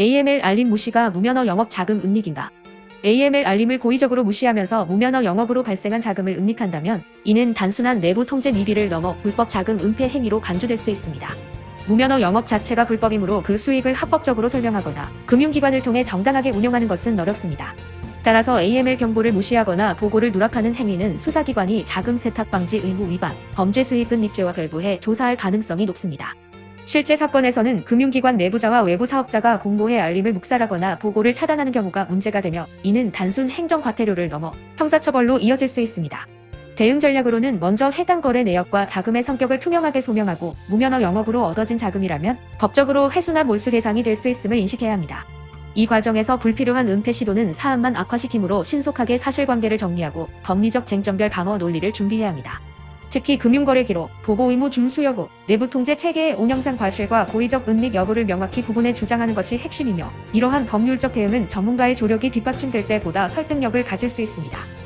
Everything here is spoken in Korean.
AML 알림 무시가 무면허 영업 자금 은닉인가? AML 알림을 고의적으로 무시하면서 무면허 영업으로 발생한 자금을 은닉한다면 이는 단순한 내부 통제 미비를 넘어 불법 자금 은폐 행위로 간주될 수 있습니다. 무면허 영업 자체가 불법이므로 그 수익을 합법적으로 설명하거나 금융기관을 통해 정당하게 운영하는 것은 어렵습니다. 따라서 AML 경보를 무시하거나 보고를 누락하는 행위는 수사기관이 자금 세탁 방지 의무 위반, 범죄 수익 은닉죄와 별부해 조사할 가능성이 높습니다. 실제 사건에서는 금융기관 내부자와 외부 사업자가 공모해 알림을 묵살하거나 보고를 차단하는 경우가 문제가 되며 이는 단순 행정과태료를 넘어 형사처벌로 이어질 수 있습니다. 대응 전략으로는 먼저 해당 거래 내역과 자금의 성격을 투명하게 소명하고 무면허 영업으로 얻어진 자금이라면 법적으로 회수나 몰수 대상이 될 수 있음을 인식해야 합니다. 이 과정에서 불필요한 은폐 시도는 사안만 악화시키므로 신속하게 사실관계를 정리하고 법리적 쟁점별 방어 논리를 준비해야 합니다. 특히 금융거래 기록, 보고 의무 준수 여부, 내부 통제 체계의 운영상 과실과 고의적 은닉 여부를 명확히 구분해 주장하는 것이 핵심이며 이러한 법률적 대응은 전문가의 조력이 뒷받침될 때보다 설득력을 가질 수 있습니다.